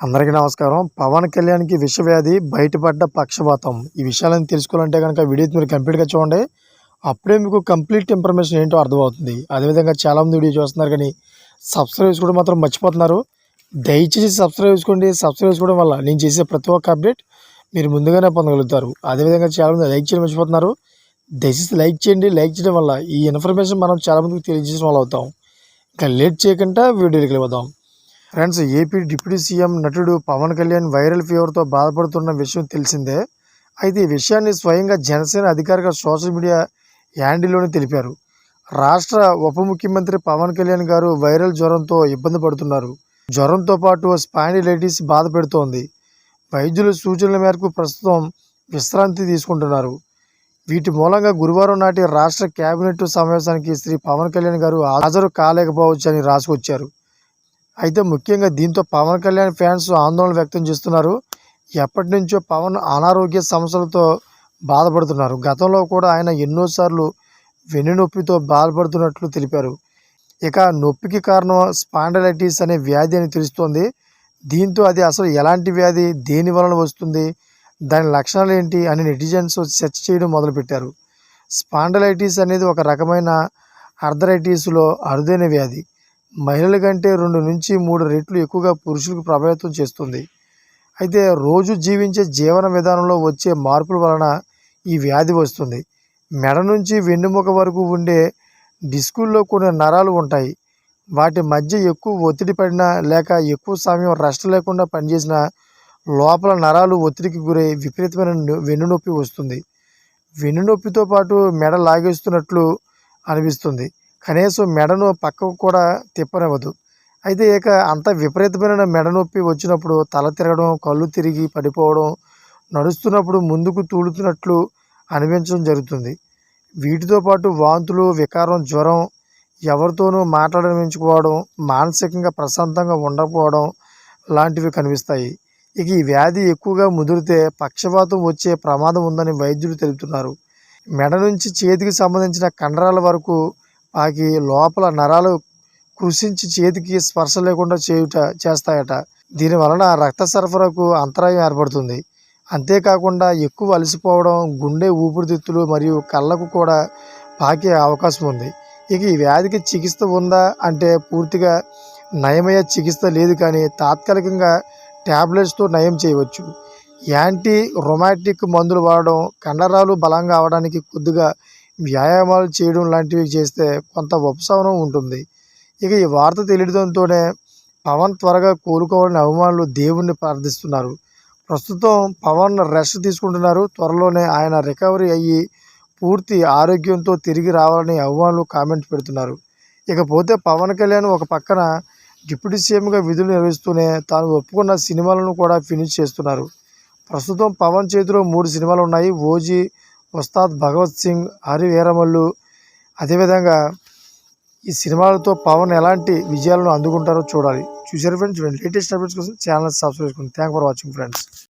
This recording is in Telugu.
అందరికీ నమస్కారం. పవన్ కళ్యాణ్కి విషవ్యాధి బయటపడ్డ పక్షపాతం. ఈ విషయాలను తెలుసుకోవాలంటే కనుక వీడియో మీరు కంప్లీట్గా చూడండి. అప్పుడే మీకు కంప్లీట్ ఇన్ఫర్మేషన్ ఏంటో అర్థమవుతుంది. అదేవిధంగా చాలామంది వీడియో చూస్తున్నారు కానీ సబ్స్క్రైబ్ చేసుకోవడం మాత్రం మర్చిపోతున్నారు. దయచేసి సబ్స్క్రైబ్ చేసుకోండి. సబ్స్క్రైబ్ చేసుకోవడం వల్ల నేను చేసే ప్రతి ఒక్క అప్డేట్ మీరు ముందుగానే పొందగలుగుతారు. అదేవిధంగా చాలామంది లైక్ చేయడం మర్చిపోతున్నారు. దయచేసి లైక్ చేయండి. లైక్ చేయడం వల్ల ఈ ఇన్ఫర్మేషన్ మనం చాలామందికి తెలియజేసిన వాళ్ళు అవుతాం. ఇంకా లేట్ చేయకుండా వీడియోకి వెళ్ళిపోదాం. ఫ్రెండ్స్ ఏపీ డిప్యూటీ సీఎం నటుడు పవన్ కళ్యాణ్ వైరల్ ఫీవర్తో బాధపడుతున్న విషయం తెలిసిందే. అయితే ఈ విషయాన్ని స్వయంగా జనసేన అధికారిక సోషల్ మీడియా హ్యాండిల్లోనే తెలిపారు. రాష్ట్ర ఉప ముఖ్యమంత్రి పవన్ కళ్యాణ్ గారు వైరల్ జ్వరంతో ఇబ్బంది పడుతున్నారు. జ్వరంతో పాటు స్పాండిలైటిస్ బాధ పెడుతోంది. వైద్యుల సూచనల మేరకు ప్రస్తుతం విశ్రాంతి తీసుకుంటున్నారు. వీటి మూలంగా గురువారం నాటి రాష్ట్ర కేబినెట్ సమావేశానికి శ్రీ పవన్ కళ్యాణ్ గారు హాజరు కాలేకపోవచ్చని రాసుకొచ్చారు. అయితే ముఖ్యంగా దీంతో పవన్ కళ్యాణ్ ఫ్యాన్స్ ఆందోళన వ్యక్తం చేస్తున్నారు. ఎప్పటి నుంచో పవన్ అనారోగ్య సమస్యలతో బాధపడుతున్నారు. గతంలో కూడా ఆయన ఎన్నోసార్లు వెన్నునొప్పితో బాధపడుతున్నట్లు తెలిపారు. ఇక నొప్పికి కారణం స్పాండలైటిస్ అనే వ్యాధి అని తెలుస్తోంది. దీంతో అది అసలు ఎలాంటి వ్యాధి దేని వలన వస్తుంది దాని లక్షణాలు ఏంటి అని నెటిజన్స్ సెర్చ్ చేయడం మొదలుపెట్టారు. స్పాండలైటిస్ అనేది ఒక రకమైన అర్థరైటిస్లో అరుదైన వ్యాధి. మహిళల కంటే రెండు నుంచి మూడు రెట్లు ఎక్కువగా పురుషులకు ప్రభావితం చేస్తుంది. అయితే రోజు జీవించే జీవన విధానంలో వచ్చే మార్పుల వలన ఈ వ్యాధి వస్తుంది. మెడ నుంచి వెన్నుముక వరకు ఉండే డిస్కుల్లో కొన్ని నరాలు ఉంటాయి. వాటి మధ్య ఎక్కువ ఒత్తిడి పడినా లేక ఎక్కువ సమయం రెస్ట్ లేకుండా పనిచేసిన లోపల నరాలు ఒత్తిడికి గురై విపరీతమైన వెన్నునొప్పి వస్తుంది. వెన్నునొప్పితో పాటు మెడ లాగేస్తున్నట్లు అనిపిస్తుంది. కనీసం మెడను పక్కకు కూడా తిప్పనివ్వదు. అయితే ఇక అంత విపరీతమైన మెడ నొప్పి వచ్చినప్పుడు తల తిరగడం కళ్ళు తిరిగి పడిపోవడం నడుస్తున్నప్పుడు ముందుకు తూలుతున్నట్లు అనిపించడం జరుగుతుంది. వీటితో పాటు వాంతులు వికారం జ్వరం ఎవరితోనూ మాట్లాడమించుకోవడం మానసికంగా ప్రశాంతంగా ఉండకపోవడం లాంటివి కనిపిస్తాయి. ఇక ఈ వ్యాధి ఎక్కువగా ముదిరితే పక్షవాతం వచ్చే ప్రమాదం ఉందని వైద్యులు తెలుపుతున్నారు. మెడ నుంచి చేతికి సంబంధించిన కండరాల వరకు పాకి లోపల నరాలు కృషించి చేతికి స్పర్శ లేకుండా చేయుట చేస్తాయట. దీని వలన రక్త సరఫరాకు అంతరాయం ఏర్పడుతుంది. అంతేకాకుండా ఎక్కువ అలసిపోవడం గుండె ఊపిరితిత్తులు మరియు కళ్ళకు కూడా పాకే అవకాశం ఉంది. ఇక ఈ వ్యాధికి చికిత్స ఉందా అంటే పూర్తిగా నయమయ్యే చికిత్స లేదు కానీ తాత్కాలికంగా ట్యాబ్లెట్స్తో నయం చేయవచ్చు. యాంటీ రొమాటిక్ మందులు వాడడం కండరాలు బలంగా అవడానికి కొద్దిగా వ్యాయామాలు చేయడం లాంటివి చేస్తే కొంత ఉపశమనం ఉంటుంది. ఇక ఈ వార్త తెలియడంతోనే పవన్ త్వరగా కోలుకోవాలని అభిమానులు దేవుణ్ణి ప్రార్థిస్తున్నారు. ప్రస్తుతం పవన్ రెస్ట్ తీసుకుంటున్నారు. త్వరలోనే ఆయన రికవరీ అయ్యి పూర్తి ఆరోగ్యంతో తిరిగి రావాలని అభిమానులు కామెంట్ పెడుతున్నారు. ఇకపోతే పవన్ కళ్యాణ్ ఒక పక్కన డిప్యూటీ సీఎంగా విధులు నిర్వహిస్తూనే తాను ఒప్పుకున్న సినిమాలను కూడా ఫినిష్ చేస్తున్నారు. ప్రస్తుతం పవన్ చేతిలో మూడు సినిమాలు ఉన్నాయి. ఓజీ ఉస్తాద్ భగవత్ సింగ్ హరి వీరమల్లు. అదేవిధంగా ఈ సినిమాలతో పవన్ ఎలాంటి విజయాలను అందుకుంటారో చూడాలి. చూసారు ఫ్రెండ్స్ లేటెస్ట్ అప్డేట్స్ కోసం ఛానల్ సబ్స్క్రైబ్ చేసుకోండి థ్యాంక్ ఫర్ వాచింగ్ ఫ్రెండ్స్